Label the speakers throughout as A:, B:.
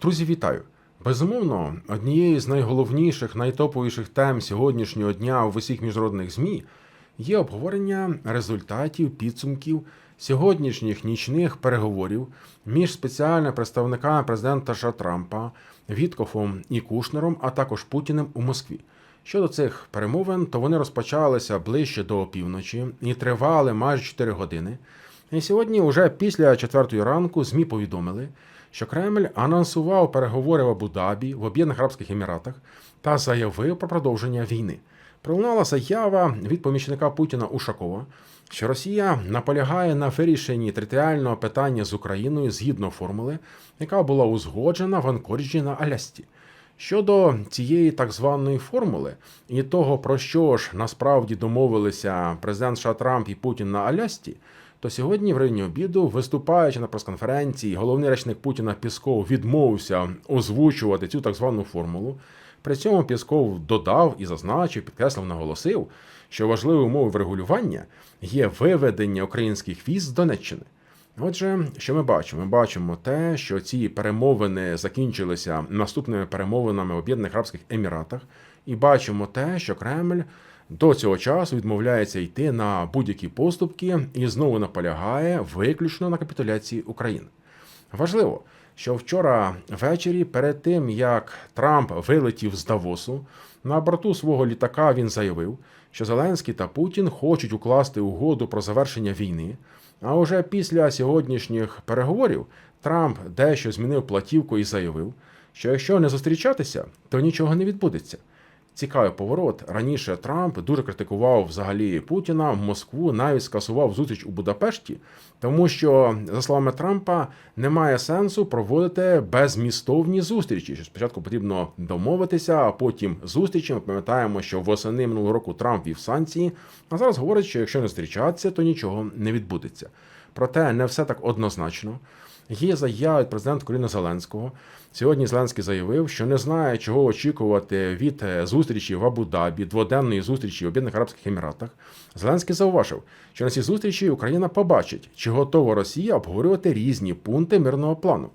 A: Друзі, вітаю! Безумовно, однією з найголовніших, найтоповіших тем сьогоднішнього дня в усіх міжнародних ЗМІ є обговорення результатів підсумків сьогоднішніх нічних переговорів між спеціальними представниками президента США Трампа Віткофом і Кушнером, а також Путіним у Москві. Щодо цих перемовин, то вони розпочалися ближче до опівночі і тривали майже 4 години. І сьогодні, уже після четвертої ранку, ЗМІ повідомили, що Кремль анонсував переговори в Абу-Дабі в Об'єднаних Арабських Еміратах та заявив про продовження війни. Пролунала заява від помічника Путіна Ушакова, що Росія наполягає на вирішенні територіального питання з Україною згідно формули, яка була узгоджена в Анкоріджі на Алясці. Щодо цієї так званої формули і того, про що ж насправді домовилися президент США Трамп і Путін на Алясці, то сьогодні в районі обіду, виступаючи на прес-конференції, головний речник Путіна Пісков відмовився озвучувати цю так звану формулу. При цьому Пісков додав і зазначив, підкреслив, наголосив, що важливою умовою врегулювання є виведення українських військ з Донеччини. Отже, що ми бачимо? Ми бачимо те, що ці перемовини закінчилися наступними перемовинами в Об'єднаних Арабських Еміратах, і бачимо те, що Кремль до цього часу відмовляється йти на будь-які поступки і знову наполягає виключно на капітуляції України. Важливо, що вчора ввечері, перед тим як Трамп вилетів з Давосу, на борту свого літака він заявив, що Зеленський та Путін хочуть укласти угоду про завершення війни. А уже після сьогоднішніх переговорів Трамп дещо змінив платівку і заявив, що якщо не зустрічатися, то нічого не відбудеться. Цікавий поворот. Раніше Трамп дуже критикував взагалі Путіна в Москву, навіть скасував зустріч у Будапешті, тому що, за словами Трампа, немає сенсу проводити безмістовні зустрічі. Що спочатку потрібно домовитися, а потім зустрічі. Ми пам'ятаємо, що восени минулого року Трамп вів санкції, а зараз говорить, що якщо не зустрічатися, то нічого не відбудеться. Проте не все так однозначно. Є заява від президента України Зеленського. Сьогодні Зеленський заявив, що не знає, чого очікувати від е, зустрічі в Абу-Дабі, дводенної зустрічі в Об'єднаних Арабських Еміратах. Зеленський зауважив, що на цій зустрічі Україна побачить, чи готова Росія обговорювати різні пункти мирного плану.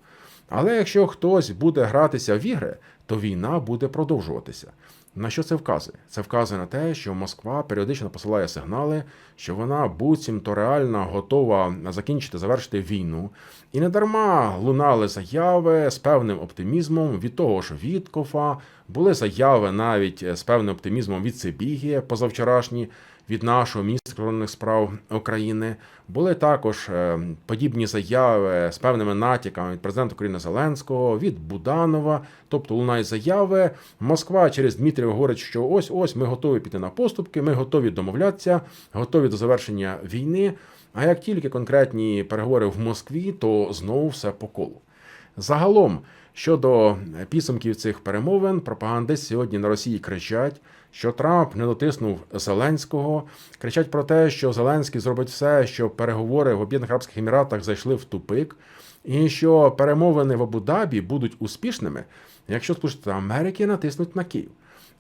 A: Але якщо хтось буде гратися в ігри, то війна буде продовжуватися. На що це вказує? Це вказує на те, що Москва періодично посилає сигнали, що вона буцімто реально готова закінчити, завершити війну. І не дарма лунали заяви з певним оптимізмом від того ж Віткофа, були заяви навіть з певним оптимізмом від Сибіги позавчорашні. Від нашого міністра закордонних справ України були також е, подібні заяви з певними натяками від президента України Зеленського, від Буданова. Тобто лунають заяви. Москва через Дмитрія говорить, що ось ось ми готові піти на поступки, ми готові домовлятися, готові до завершення війни. А як тільки конкретні переговори в Москві, то знову все по колу. Загалом, щодо підсумків цих перемовин, пропагандисти сьогодні на Росії кричать, що Трамп не дотиснув Зеленського. Кричать про те, що Зеленський зробить все, щоб переговори в Об'єднаних Арабських Еміратах зайшли в тупик, і що перемовини в Абу-Дабі будуть успішними, якщо Сполучені Америки натиснуть на Київ.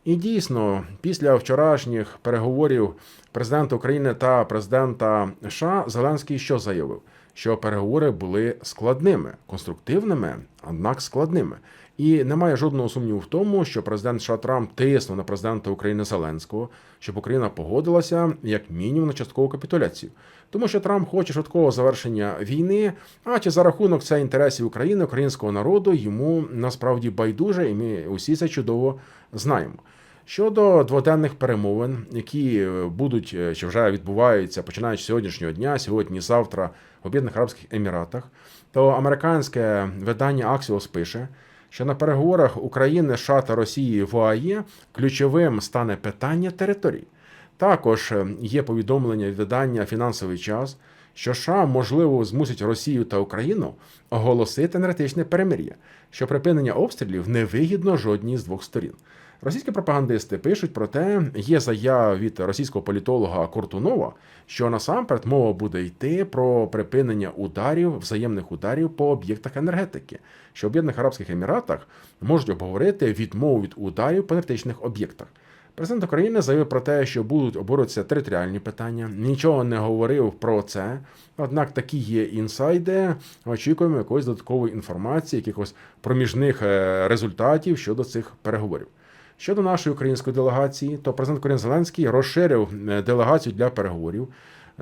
A: І дійсно, після вчорашніх переговорів президента України та президента США Зеленський що заявив? Що переговори були складними, конструктивними, однак складними. І немає жодного сумніву в тому, що президент США Трамп тиснув на президента України Зеленського, щоб Україна погодилася як мінімум на часткову капітуляцію. Тому що Трамп хоче швидкого завершення війни. А чи за рахунок це інтересів України, українського народу йому насправді байдуже, і ми усі це чудово знаємо. Щодо дводенних перемовин, які будуть чи вже відбуваються починаючи з сьогоднішнього дня, сьогодні, завтра в Об'єднаних Арабських Еміратах, то американське видання Axios пише, що на переговорах України, США та Росії в ОАЄ ключовим стане питання територій. Також є повідомлення від видання Фінансовий час, що США можливо змусить Росію та Україну оголосити енергетичне перемир'я, що припинення обстрілів невигідно жодній з двох сторін. Російські пропагандисти пишуть про те, є заява від російського політолога Куртунова, що насамперед мова буде йти про припинення ударів, взаємних ударів по об'єктах енергетики, що в Об'єднаних Арабських Еміратах можуть обговорити відмову від ударів по енергетичних об'єктах. Президент України заявив про те, що будуть оборотися територіальні питання. Нічого не говорив про це. Однак такі є інсайди. Очікуємо якоїсь додаткової інформації, якихось проміжних е, результатів щодо цих переговорів. Щодо нашої української делегації, то президент України Зеленський розширив е, делегацію для переговорів.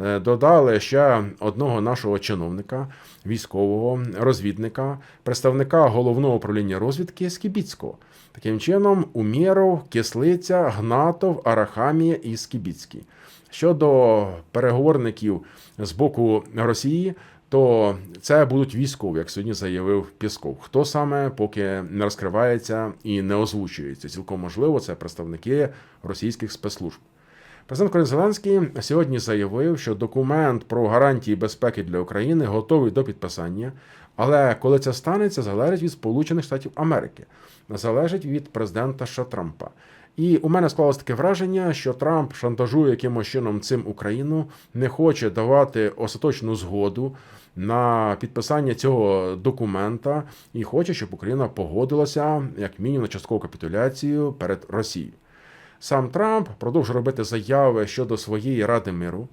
A: Е, Додали ще одного нашого чиновника, військового розвідника, представника головного управління розвідки Скібіцького. Таким чином, Умєров, Кислиця, Гнатов, Арахамія і Скібіцький. Щодо переговорників з боку Росії, то це будуть військові, як сьогодні заявив Пісков. Хто саме поки не розкривається і не озвучується. Цілком можливо, це представники російських спецслужб. Президент Зеленський сьогодні заявив, що документ про гарантії безпеки для України готовий до підписання. Але коли це станеться, залежить від Сполучених Штатів Америки, залежить від президента США Трампа. І у мене склалось таке враження, що Трамп шантажує якимось чином цим Україну, не хоче давати остаточну згоду на підписання цього документа і хоче, щоб Україна погодилася як мінімум на часткову капітуляцію перед Росією. Сам Трамп продовжує робити заяви щодо своєї ради миру.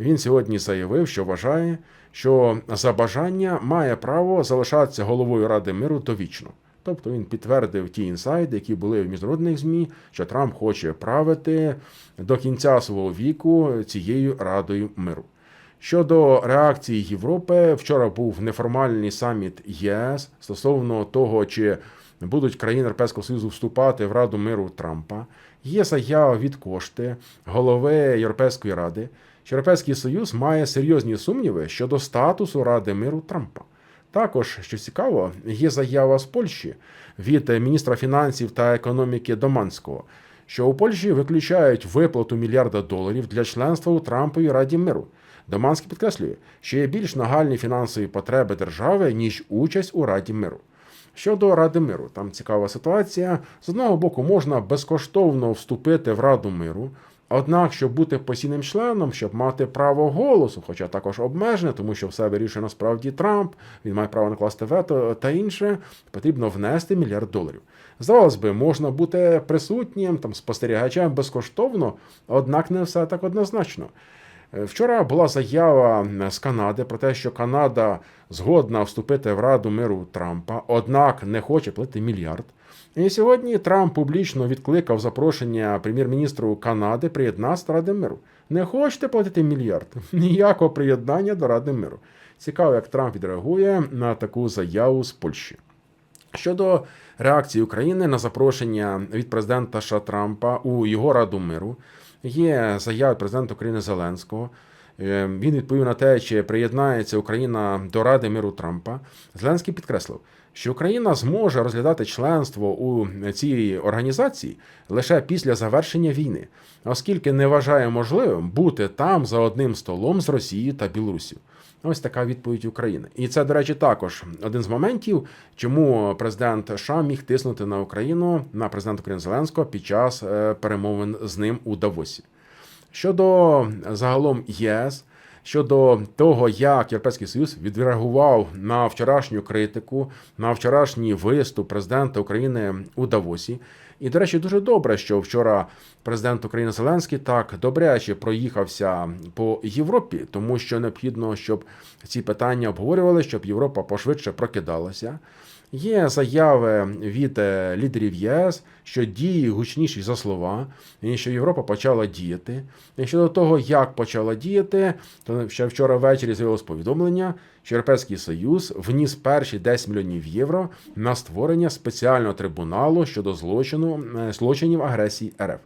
A: Він сьогодні заявив, що вважає, що за бажання має право залишатися головою Ради миру довічно. Тобто він підтвердив ті інсайди, які були в міжнародних ЗМІ, що Трамп хоче правити до кінця свого віку цією радою миру. Щодо реакції Європи, вчора був неформальний саміт ЄС стосовно того, чи будуть країни Європейського Союзу вступати в Раду миру Трампа. Є заява від кошти голови Європейської ради, що Європейський Союз має серйозні сумніви щодо статусу Ради миру Трампа. Також, що цікаво, є заява з Польщі від міністра фінансів та економіки Доманського, що у Польщі виключають виплату мільярда доларів для членства у Трамповій Раді миру. Доманський підкреслює, що є більш нагальні фінансові потреби держави, ніж участь у Раді миру. Щодо Ради миру, там цікава ситуація. З одного боку, можна безкоштовно вступити в Раду миру. Однак, щоб бути постійним членом, щоб мати право голосу, хоча також обмежене, тому що все вирішує насправді Трамп, він має право накласти вето та інше, потрібно внести мільярд доларів. Здавалось би, можна бути присутнім, там спостерігачем безкоштовно, однак не все так однозначно. Вчора була заява з Канади про те, що Канада згодна вступити в Раду миру Трампа, однак не хоче платити мільярд. І сьогодні Трамп публічно відкликав запрошення прем'єр-міністру Канади приєднатися до Ради миру. Не хочете платити мільярд? Ніякого приєднання до Ради миру. Цікаво, як Трамп відреагує на таку заяву з Польщі. Щодо реакції України на запрошення від президента США Трампа у його Раду миру, є заява президента України Зеленського. Е, Він відповів на те, чи приєднається Україна до Ради миру Трампа. Зеленський підкреслив, що Україна зможе розглядати членство у цій організації лише після завершення війни, оскільки не вважає можливим бути там за одним столом з Росією та Білорусію. Ось така відповідь України. І це, до речі, також один з моментів, чому президент США міг тиснути на Україну на президента України Зеленського під час е, перемовин з ним у Давосі. Щодо загалом ЄС, щодо того, як Європейський Союз відреагував на вчорашню критику, на вчорашній виступ президента України у Давосі. І, до речі, дуже добре, що вчора президент України Зеленський так добряче проїхався по Європі, тому що необхідно, щоб ці питання обговорювали, щоб Європа пошвидше прокидалася. Є заяви від е, лідерів ЄС, що дії гучніші за слова, і що Європа почала діяти. І щодо того, як почала діяти, то ще вчора ввечері з'явилось повідомлення, що Європейський Союз вніс перші 10 мільйонів євро на створення спеціального трибуналу щодо злочину е, злочинів агресії РФ.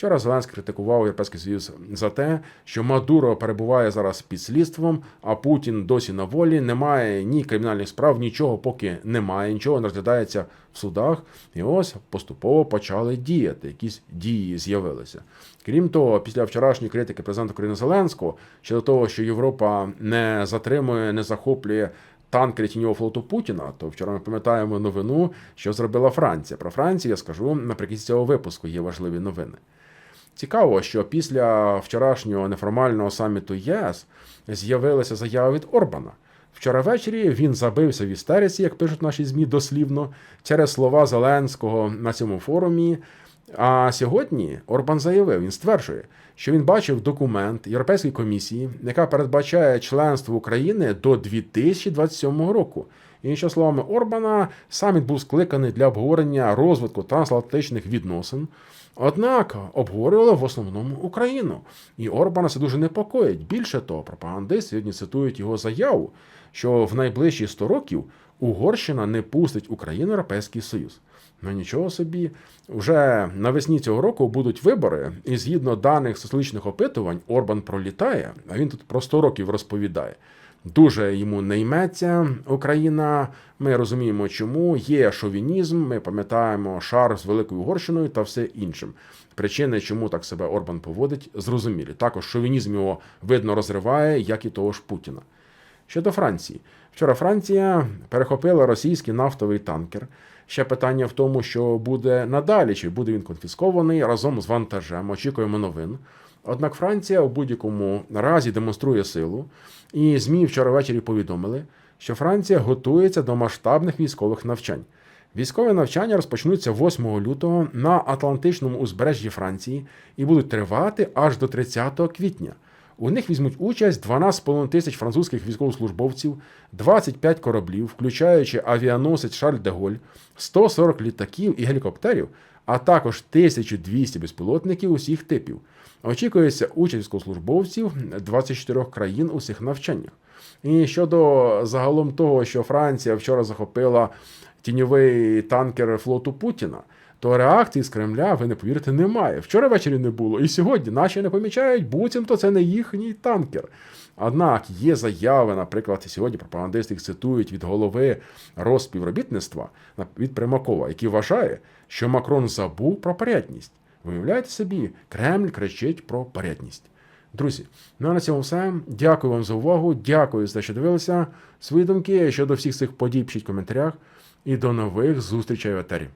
A: Вчора Зеленський критикував Європейський Союз за те, що Мадуро перебуває зараз під слідством, а Путін досі на волі. Немає ні кримінальних справ, нічого поки немає, нічого не розглядається в судах. І ось поступово почали діяти. Якісь дії з'явилися. Крім того, після вчорашньої критики президента України Зеленського щодо того, що Європа не затримує, не захоплює. Танкери тіньового флоту Путіна, то вчора ми пам'ятаємо новину, що зробила Франція. Про Францію я скажу наприкінці цього випуску. Є важливі новини. Цікаво, що після вчорашнього неформального саміту ЄС з'явилася заява від Орбана. Вчора ввечері він забився в істериці, як пишуть наші ЗМІ дослівно, через слова Зеленського на цьому форумі. А сьогодні Орбан заявив, він стверджує, що він бачив документ Європейської комісії, яка передбачає членство України до 2027 року. Іншими словами, Орбана саміт був скликаний для обговорення розвитку трансатлантичних відносин. Однак обговорювали в основному Україну, і Орбана це дуже непокоїть. Більше того, пропагандисти сьогодні цитують його заяву, що в найближчі 100 років Угорщина не пустить Україну в Європейський Союз. Ну нічого собі, вже навесні цього року будуть вибори, і згідно даних соціологічних опитувань, Орбан пролітає, а він тут про 100 років розповідає. Дуже йому не йметься Україна. Ми розуміємо, чому є шовінізм. Ми пам'ятаємо шар з Великою Угорщиною та все іншим. Причини, чому так себе Орбан поводить, зрозумілі. Також шовінізм його видно розриває, як і того ж Путіна. Щодо Франції, вчора Франція перехопила російський нафтовий танкер. Ще питання в тому, що буде надалі, чи буде він конфіскований разом з вантажем. Очікуємо новин. Однак Франція у будь-якому разі демонструє силу, і ЗМІ вчора ввечері повідомили, що Франція готується до масштабних військових навчань. Військові навчання розпочнуться 8 лютого на Атлантичному узбережжі Франції і будуть тривати аж до 30 квітня. У них візьмуть участь 12,5 тисяч французьких військовослужбовців, 25 кораблів, включаючи авіаносець Шарль де Голь, 140 літаків і гелікоптерів, а також 1200 безпілотників усіх типів. Очікується участь військовослужбовців 24 країн у всіх навчаннях. І щодо загалом того, що Франція вчора захопила тіньовий танкер флоту Путіна, то реакції з Кремля, ви не повірите, немає. Вчора ввечері не було. І сьогодні наші не помічають, буцімто це не їхній танкер. Однак є заяви, наприклад, сьогодні пропагандисти їх цитують від голови розпівробітництва від Примакова, який вважає, що Макрон забув про порядність. Виявляєте собі, Кремль кричить про порядність. Друзі, ну а на цьому все. Дякую вам за увагу. Дякую за те, що дивилися. Свої думки щодо всіх цих подій пишіть в коментарях. І до нових зустрічей в етері.